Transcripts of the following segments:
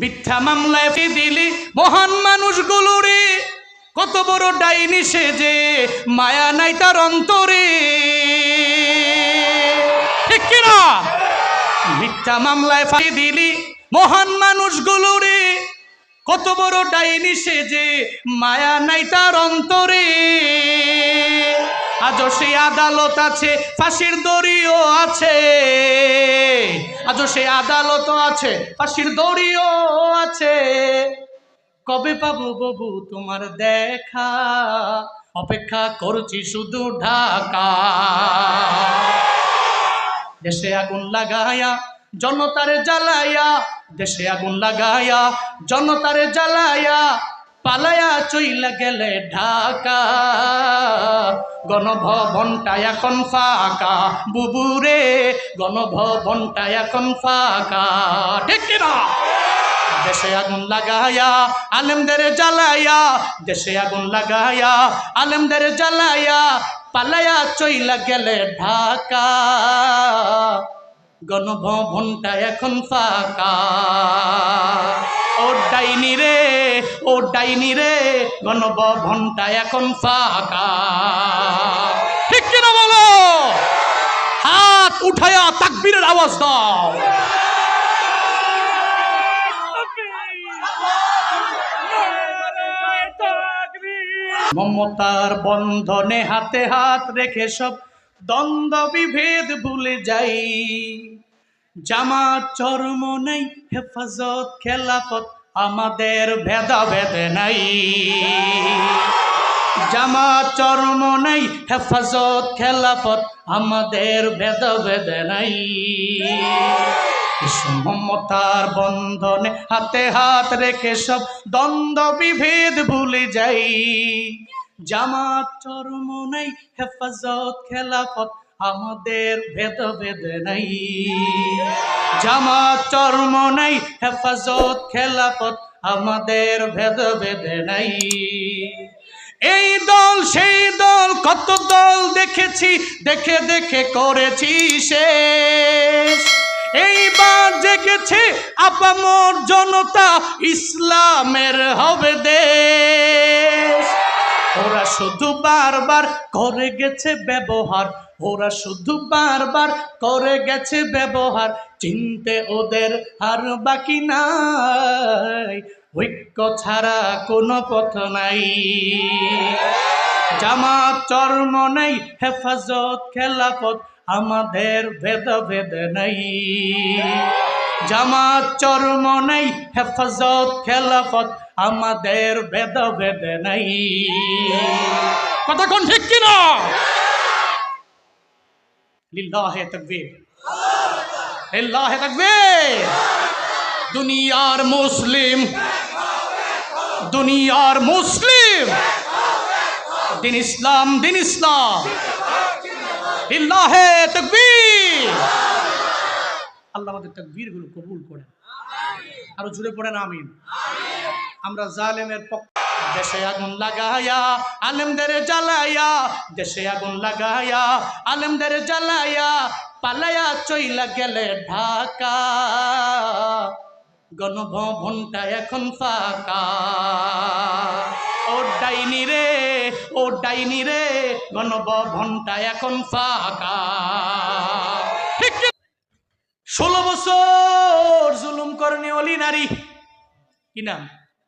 মিথ্যা মামলায় দিলি মহান মানুষগুলো রে। কত বড় ডাইনি সেজে মায়া নাই তার অন্তরে। ঠিক কিনা মিথ্যা মামলায় ফাঁকি দিলি মহান মানুষগুলো রে। কত বড় ডাইনি সেজে মায়া নাই তার অন্তরে। আজও সেই আদালত আছে, ফাঁসির দড়িও আছে। আজও সেই আদালত আছে, ফাঁসির দড়িও আছে। কবে পাবো বাবু তোমার দেখা? অপেক্ষা করছি শুধু ঢাকা। দেশে আগুন লাগায়া, জনতারে জ্বালায়া, দেশে আগুন লাগায়া, জনতারে জ্বালায়া পালায়া চইলা গেলে ঢাকা। গণভবনটা এখন ফাঁকা, বুবুরে, গণভবনটা এখন ফাঁকা। ঠিক কিনা? দেশে আগুন লাগায়া, আলেমদের জ্বালায়া, দেশে আগুন লাগায়া, আলেমদের জ্বালায়া, পালায়া চইলা গেলে ঢাকা। গণভবনটা এখন ফাঁকা। ও ডাইনি রে, ও ডাইনি রে গণভবনটা এখন ফাঁকা। ঠিক কিনা বলো? হাত উঠায়া তাকবীরের আওয়াজ দাও। মমতার বন্ধনে হাতে হাত রেখে সব দ্বন্দ্ব বিভেদ ভুলে যাই। জামাত চর্ম নেই, হেফাজত, খেলাফত, আমাদের ভেদাভেদ নাই। জামাত চর্ম নেই, হেফাজত, খেলাফত, আমাদের ভেদাভেদ নাই। এসো মমতার বন্ধনে হাতে হাত রেখে সব দ্বন্দ্ব বিভেদ ভুলে যাই। জামাত চরম নাই, হেফাজত, খেলাফত আমাদের ভেদাভেদ নাই। জামাত, চরম নাই, হেফাজত, খেলাফত, আমাদের ভেদাভেদ নাই। এই দল, সেই দল, কত দল দেখেছি, দেখে দেখে করেছি শেষ। এইবার জেগেছে আপামর জনতা, ইসলামের হবে দেশ। ওরা শুধু বারবার করে গেছে ব্যবহার ওরা শুধু বারবার করে গেছে ব্যবহার, চিনতে ওদের আর বাকি নাই। ঐক্য ছাড়া কোনো পথ নাই। জামাত, চর্ম নেই, হেফাজত, খেলাফত, আমাদের ভেদাভেদ নাই। জামাত, চর্ম নেই, হেফাজত, খেলাফত, আমাদের ভেদাভেদ নাই। কথা কোন ঠিক কিনা? দুনিয়ার মুসলিম দুনিয়ার মুসলিম। দিন ইসলাম দিন ইসলাম। লিল্লাহে তাকবীর। আল্লাহ আমাদের তাকবীরগুলো কবুল করেন। আরও জুড়ে পড়েন, আমিন। আমরা জালেমের পক্ষ দেশে আগুন লাগায়া, আলেমদের জ্বালায়া, দেশে আগুন লাগায়া, আলেমদের জ্বালায়া, পালায়া চইলা গেলে ঢাকা। গণভবনটা এখন ফাঁকা। ও ডাইনি রে, ও ডাইনি রে, গণভবনটা এখন ফাঁকা? ষোলো বছর জুলুম করনি অলি নারী। কি নাম?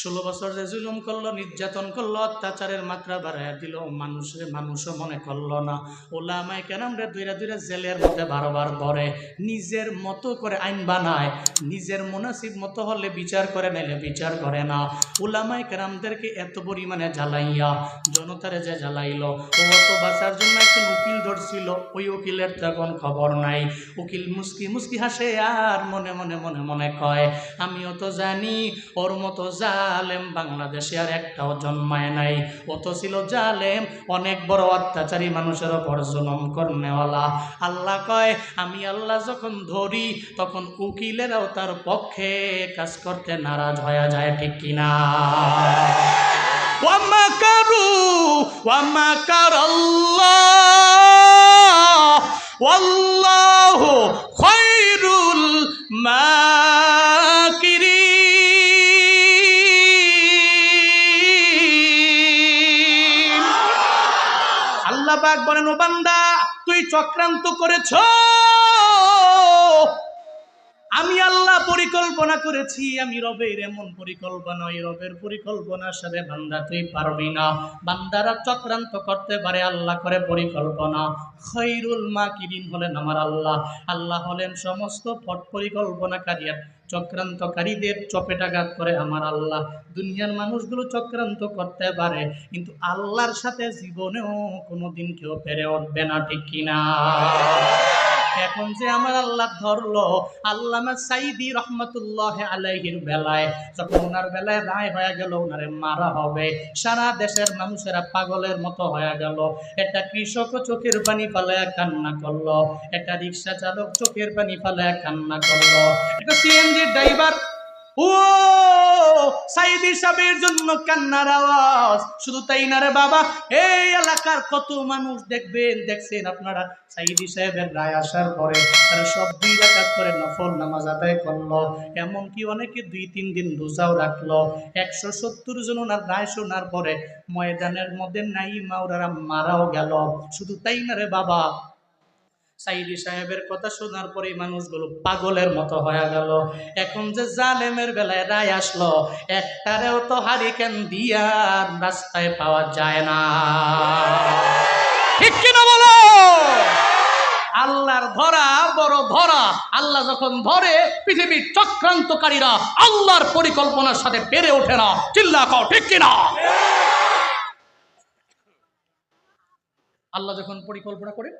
ষোলো বছর যে জুলুম করল, নির্যাতন করল, অত্যাচারের মাত্রা বাড়াইয়া দিল, মানুষের মানুষও মনে করল না। ওলামাই কেন রে দুইরা দুইরা জেলের মধ্যে বারবার ধরে, নিজের মতো করে আইন বানায়, নিজের মুনাসিব মতো হলে বিচার করে, নাইলে বিচার করে না। ওলামাই কেরামদেরকে এত পরিমাণে জ্বালাইয়া, জনতারে যে জ্বালাইল, ও অত বাঁচার জন্য একজন উকিল ধরছিল, ওই উকিলের তখন খবর নাই। উকিল মুস্কি মুস্কি হাসে আর মনে মনে মনে মনে কয়, আমিও তো জানি, ওর মতো জালেম বাংলাদেশে আর একটাও জন্মায় নাই। ও তো ছিল জালেম অনেক বড় অত্যাচারী মানুষের ওপর জুলম করনেওয়ালা। আল্লাহ কয়, আমি আল্লাহ যখন ধরি, তখন উকিলেরাও তার পক্ষে কাজ করতে নারাজ হয়ে যায়, ঠিক কিনা ওয়ামাকারু ওয়ামাকার আল্লাহ মা বলেন ও বান্দা, তুই চক্রান্ত করেছ। আমি আল্লাহ পরিকল্পনা করেছি, আমি রবের এমন পরিকল্পনা ওই রবের পরিকল্পনার সাথে বান্দা, তুই পারবি না। বান্দারা চক্রান্ত করতে পারে, আল্লাহ করে পরিকল্পনা। খৈরুল মা কিরিন হলেন আমার আল্লাহ। আল্লাহ হলেন সমস্ত পট পরিকল্পনাকারী আর চক্রান্তকারীদের চপেটাঘাত করে আমার আল্লাহ। দুনিয়ার মানুষগুলো চক্রান্ত করতে পারে, কিন্তু আল্লাহর সাথে জীবনেও কোনোদিন কেউ পেরে উঠবে না, ঠিক কিনা? এখন যে আমার আল্লাহ ধরলো, আল্লামা সাইদি রহমতুল্লাহ আলাইহির বেলায়, যখন ওনার বেলায় রায় হয়ে গেল, ওনারে মারা হবে। সারা দেশের মানুষেরা পাগলের মতো হয়ে গেল। একটা কৃষক চোখের পানি ফালায় কান্না করল। একটা রিক্সা চালক চোখের পানি ফালায় কান্না করল। এটা সিএনজি ড্রাইভার ও, সাইদি সাহেবের জন্য কান্নার আওয়াজ। শুধু তাই না রে বাবা, এই এলাকার কত মানুষ দেখবেন, দেখছেন আপনারা? সাইদি সাহেবের রায় আসার পরে তারা সব দুই রাকাত করে নফল নামাজ আদায় করল। এমনকি অনেকে দুই, তিন দিন রোজাও রাখল। একশো সত্তর জন ওনার রায় শোনার পরে ময়দানের মধ্যে নাই মাওরারা মারাও গেল। শুধু তাই না রে বাবা সাইদি সাহেবের কথা শোনার পরে মানুষগুলো পাগলের মতো হয়ে গেল। এখন যে জালেমের বেলায় রায় আসলো, একটারেও তো হারিকেন দিয়া রাস্তায় পাওয়া যায় না। ঠিক কিনা বলো? আল্লাহর ধরা বড় ধরা। আল্লাহ যখন ধরে, পৃথিবীর চক্রান্তকারীরা আল্লাহর পরিকল্পনার সাথে পেরে ওঠে না। চিল্লা কও, ঠিক কিনা? আল্লাহ যখন পরিকল্পনা করে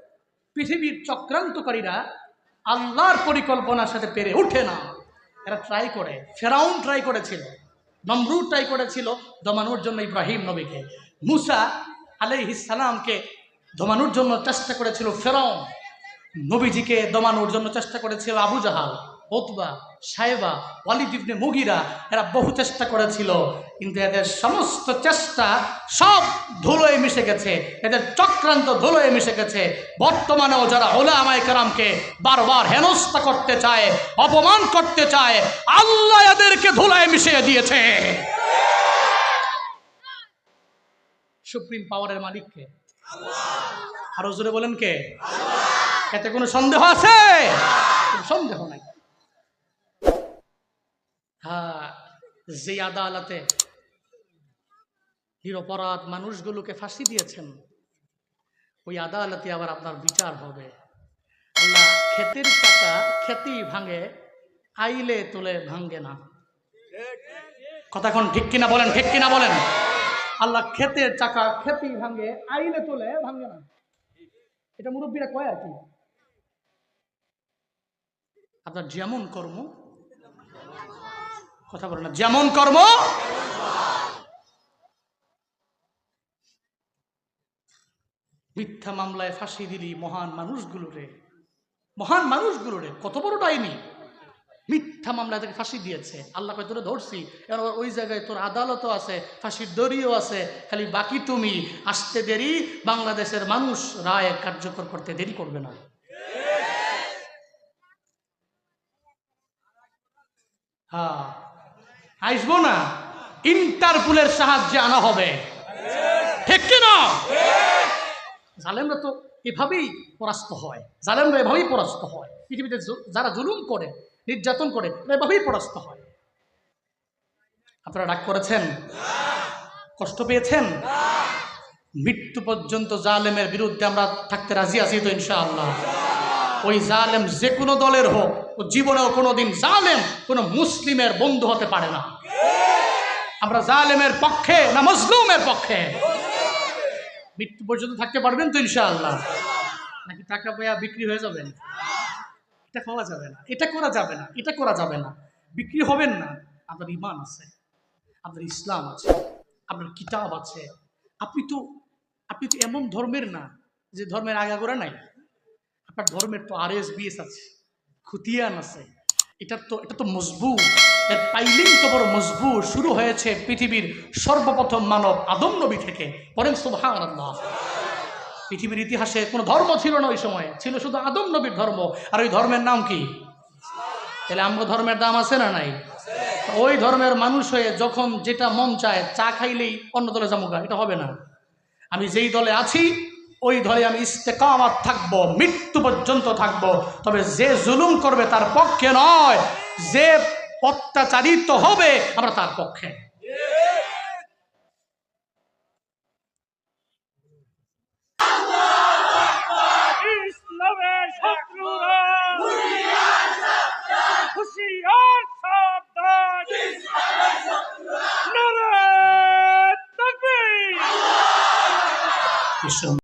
পৃথিবীর চক্রান্তকারীরা আল্লাহর পরিকল্পনার সাথে পেরে ওঠে না। এরা ট্রাই করে। ফেরাউন ট্রাই করেছিল। নমরুদ ট্রাই করেছিল দমানোর জন্য ইব্রাহিম নবীকে। মুসা আলাইহিসালামকে দমানোর জন্য চেষ্টা করেছিল ফেরাউন। নবীজিকে দমানোর জন্য চেষ্টা করেছিল আবু জাহাল। ওতবা সাহেবা ওয়ালিদ ইবনে মুগিরা এরা বহু চেষ্টা করেছিল, কিন্তু এদের সমস্ত চেষ্টা সব ধুলোয় মিশে গেছে, এদের চক্রান্ত ধুলোয় মিশে গেছে। বর্তমানেও যারা ওলামায় কারামকে বারবার হেনস্থা করতে চায়, অপমান করতে চায়, আল্লাহ এদেরকে ধুলায় মিশিয়ে দিয়েছে। সুপ্রিম পাওয়ারের মালিককে? আরও জোরে বলেন কে? এতে কোনো সন্দেহ আছে? সন্দেহ নাই হ্যাঁ যে আদালতে নিরপরাধ মানুষগুলোকে ফাঁসি দিয়েছেন, ওই আদালতে আবার আপনার বিচার হবে। আল্লাহ ক্ষেতের টাকা খেতেই ভাঙে, আইলে তুলে ভাঙ্গে না। কথা কোন ঠিক কিনা বলেন, ঠিক কিনা বলেন? আল্লাহ ক্ষেতের চাকা খেতেই ভাঙে, আইলে তোলে ভাঙ্গে না। এটা মুরব্বীরা কয় আর কি? আপনার যেমন কর্ম কথা বলেন না। যেমন কর্ম, মিথ্যা মামলায় ফাঁসি দিলি মহান মানুষগুলোরে মহান মানুষগুলোরে কত বড় ডাইনি। মিথ্যা মামলায় তাকে ফাঁসি দিয়েছে। আল্লাহ কয়, তোরা ধরছি। এবার ওই জায়গায় তোর আদালতও আছে, ফাঁসির দড়িও আছে। খালি বাকি তুমি আসতে দেরি, বাংলাদেশের মানুষ রায় কার্যকর করতে দেরি করবে না। হ্যাঁ। আসব না। ইন্টারপুলের সাহায্যে আনা হবে। ঠিক কিনা জালেমরা তো এভাবেই পরাস্ত হয়। জালেমরা এভাবেই পরাস্ত হয়। পৃথিবীতে যারা জুলুম করে, নির্যাতন করে এভাবেই পরাস্ত হয়। আপনারা রাগ করেছেন? কষ্ট পেয়েছেন? মৃত্যু পর্যন্ত জালেমের বিরুদ্ধে আমরা থাকতে রাজি আছি তো ইনশাআল্লাহ। ওই জালেম যে কোনো দলের হোক ও জীবনেও কোনোদিন জালেম, কোনো মুসলিমের বন্ধু হতে পারে না। আমরা জালেমের পক্ষে না মজলুমের পক্ষে? মৃত্যু পর্যন্ত থাকতে পারবেন তো ইনশাআল্লাহ। নাকি টাকা পয়া বিক্রি হয়ে যাবেন এটা খাওয়া যাবে না। এটা করা যাবে না। এটা করা যাবে না। বিক্রি হবেন না। আপনার ইমান আছে। আপনার ইসলাম আছে। আপনার কিতাব আছে। আপনি তো আপনি তো এমন ধর্মের না যে ধর্মের আগাগোড়া নাই। আপনার ধর্মের তো আর এস বিএস আছে। খুতিয়ান আছে। এটা তো এটা তো মজবুত। এর পাইলিং তো বড় মজবুত। শুরু হয়েছে পৃথিবীর সর্বপ্রথম মানব আদম নবী থেকে। বলেন সুবহান পৃথিবীর ইতিহাসে কোনো ধর্ম ছিল না ওই সময়। ছিল শুধু আদম নবীর ধর্ম। আর ওই ধর্মের নাম কি? তাহলে আমগো ধর্মের দাম আছে না নাই? ওই ধর্মের মানুষ হয়ে যখন যেটা মন চায়, চা খাইলেই অন্য দলে জামুকা এটা হবে না। আমি যেই দলে আছি ওই ধরে আমি ইস্তেকামাত থাকব মৃত্যু পর্যন্ত থাকব। তবে যে জুলুম করবে তার পক্ষে নয় যে অত্যাচারিত হবে আমরা তার পক্ষে। ইসলামের